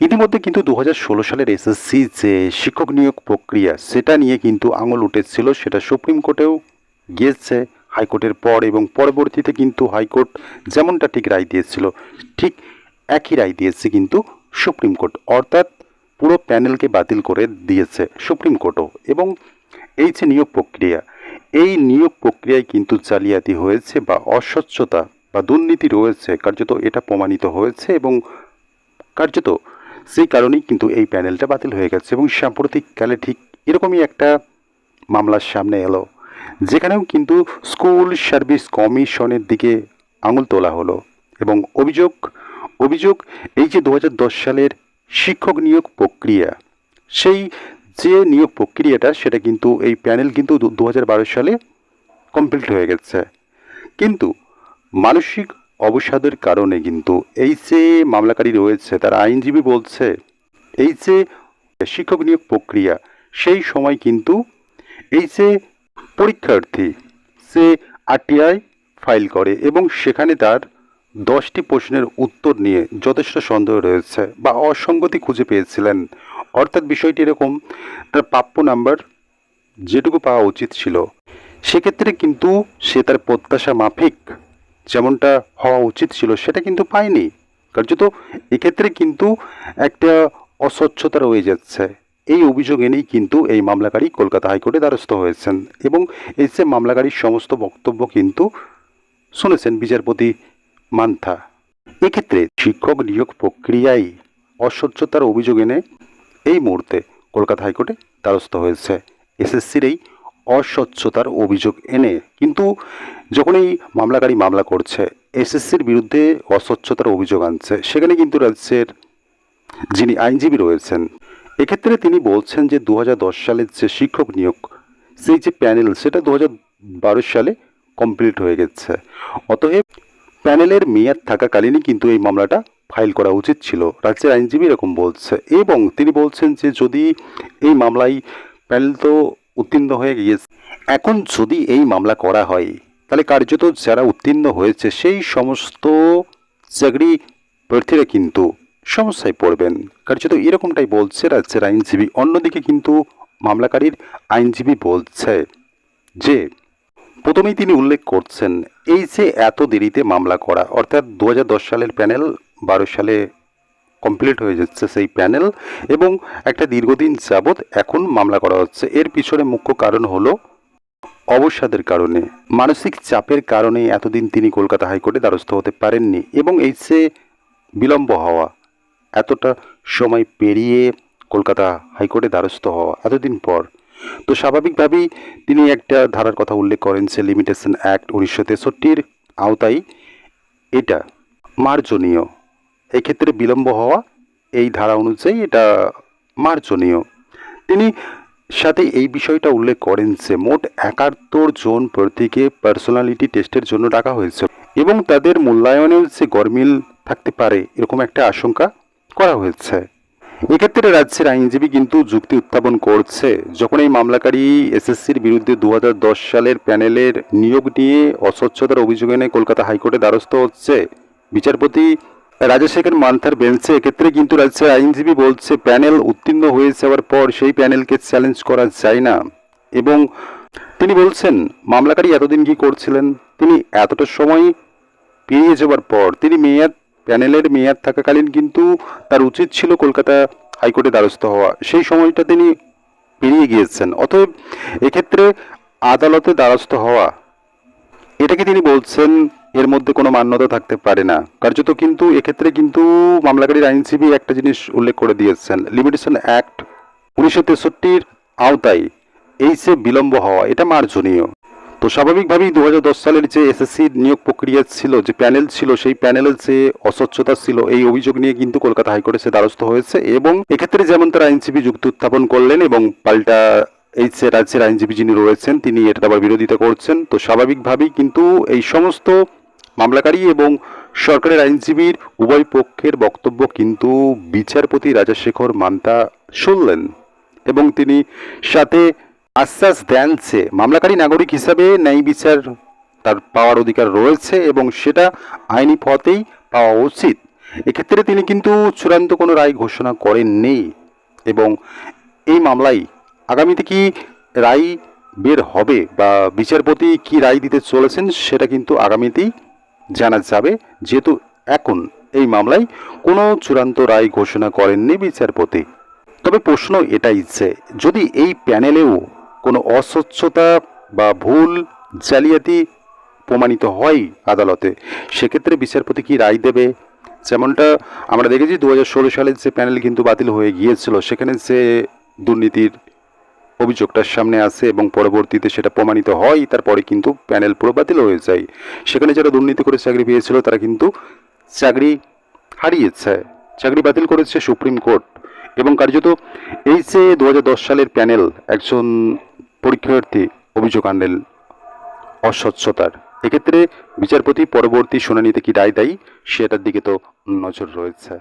ইতিমধ্যে কিন্তু দু হাজার ষোলো সালের এসএসসি যে শিক্ষক নিয়োগ প্রক্রিয়া, সেটা নিয়ে কিন্তু আঙুল উঠেছিল। সেটা সুপ্রিম কোর্টেও গিয়েছে হাইকোর্টের পর এবং পরবর্তীতে কিন্তু হাইকোর্ট যেমনটা ঠিক রায় দিয়েছিল, ঠিক একই রায় দিয়েছে কিন্তু সুপ্রিম কোর্ট। অর্থাৎ পুরো প্যানেলকে বাতিল করে দিয়েছে সুপ্রিম কোর্টও। এবং এই যে নিয়োগ প্রক্রিয়া, এই নিয়োগ প্রক্রিয়ায় কিন্তু জালিয়াতি হয়েছে বা অস্বচ্ছতা বা দুর্নীতি রয়েছে, কার্যত এটা প্রমাণিত হয়েছে এবং কার্যত সেই কারণেই কিন্তু এই প্যানেলটা বাতিল হয়ে গেছে এবং সাম্প্রতিককালে ঠিক এরকমই একটা মামলার সামনে এলো, যেখানেও কিন্তু স্কুল সার্ভিস কমিশনের দিকে আঙুল তোলা হলো এবং অভিযোগ অভিযোগ এই যে দু হাজার দশ সালের শিক্ষক নিয়োগ প্রক্রিয়া, সেই যে নিয়োগ প্রক্রিয়াটা সেটা কিন্তু এই প্যানেল কিন্তু দু হাজার বারো সালে কমপ্লিট হয়ে গেছে। কিন্তু মানসিক অবসাদের কারণে কিন্তু এই যে মামলাকারী রয়েছে, তার আইনজীবী বলছে, এই যে শিক্ষক নিয়োগ প্রক্রিয়া, সেই সময় কিন্তু এই যে পরীক্ষার্থী সে আরটিআই ফাইল করে এবং সেখানে তার দশটি প্রশ্নের উত্তর নিয়ে যথেষ্ট সন্দেহ রয়েছে বা অসঙ্গতি খুঁজে পেয়েছিলেন। অর্থাৎ বিষয়টি এরকম, তার প্রাপ্য নাম্বার যেটুকু পাওয়া উচিত ছিল, সেক্ষেত্রে কিন্তু সে তার প্রত্যাশা মাফিক যেমনটা হওয়া উচিত ছিল, সেটা কিন্তু পায়নি কার্যত এক্ষেত্রে কিন্তু একটা অস্বচ্ছতা রয়ে যাচ্ছে। এই অভিযোগ এনেই কিন্তু এই মামলাকারী কলকাতা হাইকোর্টে দ্বারস্থ হয়েছেন এবং এই যে মামলাকারীর সমস্ত বক্তব্য কিন্তু শুনেছেন বিচারপতি মান্থা। এক্ষেত্রে শিক্ষক নিয়োগ প্রক্রিয়ায় অস্বচ্ছতার অভিযোগ এনে এই মুহূর্তে কলকাতা হাইকোর্টে দ্বারস্থ হয়েছে। এসএসসির এই অস্বচ্ছতার অভিযোগ এনে, কিন্তু যখন এই মামলাকারী মামলা করছে, এসএসসির বিরুদ্ধে অস্বচ্ছতার অভিযোগ আনছে, সেখানে কিন্তু রাজ্যের যিনি আইনজীবী রয়েছেন, এক্ষেত্রে তিনি বলছেন যে দু হাজার দশ সালের যে শিক্ষক নিয়োগ, সেই যে প্যানেল, সেটা দু হাজার বারো সালে কমপ্লিট হয়ে গেছে। অতএব প্যানেলের মেয়াদ থাকাকালীনই কিন্তু এই মামলাটা ফাইল করা উচিত ছিল। রাজ্যের আইনজীবী এরকম বলছে। এবং তিনি বলছেন যে যদি এই মামলায় প্যানেল তো উত্তীর্ণ হয়ে গিয়েছে। এখন যদি এই মামলা করা হয়, তাহলে কার্যত যারা উত্তীর্ণ হয়েছে, সেই সমস্ত চাকরি প্রার্থীরা কিন্তু সমস্যায় পড়বেন। কার্যত এরকমটাই বলছে রাজ্যের আইনজীবী। অন্যদিকে কিন্তু মামলাকারীর আইনজীবী বলছে যে, প্রথমেই তিনি উল্লেখ করছেন, এই যে এত দেরিতে মামলা করা, অর্থাৎ দু হাজার দশ সালের প্যানেল, বারো সালে কমপ্লিট হয়ে যাচ্ছে সেই প্যানেল এবং একটা দীর্ঘদিন যাবৎ এখন মামলা করা হচ্ছে। এর পিছনে মুখ্য কারণ হলো অবসাদের কারণে। মানসিক চাপের কারণে এতদিন তিনি কলকাতা হাইকোর্টে দ্বারস্থ হতে পারেননি এবং এই যে বিলম্ব হওয়া, এতটা সময় পেরিয়ে কলকাতা হাইকোর্টে দ্বারস্থ হওয়া এতদিন পর, তো স্বাভাবিকভাবেই তিনি একটা ধারার কথা উল্লেখ করেন যে লিমিটেশন অ্যাক্ট উনিশশো তেষট্টির আওতায় এটা মার্জনীয়। এক্ষেত্রে বিলম্ব হওয়া এই ধারা অনুযায়ী এটা মার্জনীয়। তিনি সাথে এই বিষয়টা উল্লেখ করেন যে মোট একাত্তর জন প্রার্থীকে পার্সোনালিটি টেস্টের জন্য ডাকা হয়েছে এবং তাদের মূল্যায়নেও যে গরমিল থাকতে পারে এরকম একটা আশঙ্কা করা হয়েছে। এক্ষেত্রে রাজ্যের আইনজীবী কিন্তু যুক্তি উত্থাপন করছে, যখন এই মামলাকারী এসএসসির বিরুদ্ধে দু হাজার দশ সালের প্যানেলের নিয়োগ নিয়ে অস্বচ্ছতার অভিযোগ এনে কলকাতা হাইকোর্টে দ্বারস্থ হচ্ছে। বিচারপতি রাজশেখর মান্থার বেঞ্চে এক্ষেত্রে কিন্তু রাজ্যের আইনজীবী বলছে, প্যানেল উত্তীর্ণ হয়ে যাওয়ার পর সেই প্যানেলকে চ্যালেঞ্জ করা যায় না। এবং তিনি বলছেন, মামলাকারী এতদিন কি করছিলেন? তিনি এতটা সময় পেরিয়ে যাওয়ার পর, তিনি মেয়াদ, প্যানেলের মেয়াদ থাকাকালীন কিন্তু তার উচিত ছিল কলকাতা হাইকোর্টে দ্বারস্থ হওয়া। সেই সময়টা তিনি পেরিয়ে গিয়েছেন। অতএব এক্ষেত্রে আদালতে দ্বারস্থ হওয়া। এটাকে তিনি বলছেন এর মধ্যে কোনো মান্যতা থাকতে পারে না। কার্যত কিন্তু, এক্ষেত্রে কিন্তু মামলাকারীর আইনজীবী একটা জিনিস উল্লেখ করে দিয়েছেন। লিমিটেশন অ্যাক্ট উনিশশো তেষট্টির আওতায় এই যে বিলম্ব হওয়া, এটা মার্জনীয়। তো স্বাভাবিকভাবেই দু হাজার দশ সালের যে এসএসসি নিয়োগ প্রক্রিয়া ছিল, যে প্যানেল ছিল, সেই প্যানেলের যে অস্বচ্ছতা ছিল, এই অভিযোগ নিয়ে কিন্তু কলকাতা হাইকোর্টে সে দ্বারস্থ হয়েছে এবং এক্ষেত্রে যেমন তার আইনজীবী যুক্তি উত্থাপন করলেন এবং পাল্টা এই যে রাজ্যের আইনজীবী যিনি রয়েছেন, তিনি এটা আবার বিরোধিতা করছেন। তো স্বাভাবিকভাবেই কিন্তু এই সমস্ত মামলাকারী এবং সরকারের আইনজীবীর উভয় পক্ষের বক্তব্য কিন্তু বিচারপতি রাজাশেখর মান্তা শুনলেন এবং তিনি সাথে আশ্বাস দেন যে মামলাকারী নাগরিক হিসাবে ন্যায় বিচার তার পাওয়ার অধিকার রয়েছে এবং সেটা আইনি পথেই পাওয়া উচিত। এক্ষেত্রে তিনি কিন্তু চূড়ান্ত কোনো রায় ঘোষণা করেননি এবং এই মামলায় আগামীতে কি রায় বের হবে বা বিচারপতি কি রায় দিতে চলেছেন সেটা কিন্তু আগামীতেই জানা যাবে যেহেতু এখন এই মামলায় কোনো চূড়ান্ত রায় ঘোষণা করেননি বিচারপতি। তবে প্রশ্ন এটাই যে, যদি এই প্যানেলেও কোনো অস্বচ্ছতা বা ভুল, জালিয়াতি প্রমাণিত হয় আদালতে, সেক্ষেত্রে বিচারপতি কি রায় দেবে? যেমনটা আমরা দেখেছি দু হাজার ষোলো সালের যে প্যানেল কিন্তু বাতিল হয়ে গিয়েছিল, সেখানে যে দুর্নীতির অভিযোগটার সামনে আসে এবং পরবর্তীতে সেটা প্রমাণিত হয়, তারপরে কিন্তু প্যানেল পুরো বাতিল হয়ে যায়। সেখানে যারা দুর্নীতি করে চাকরি পেয়েছিল, তারা কিন্তু চাকরি হারিয়েছে। চাকরি বাতিল করেছে সুপ্রিম কোর্ট। এবং কার্যত এই যে দু হাজার দশ সালের প্যানেল একজন পরীক্ষার্থী অভিযোগ আনলেন অস্বচ্ছতার। এক্ষেত্রে বিচারপতি পরবর্তী শুনানিতে কি রায় দেয়, সেটার দিকে তো নজর রয়েছে।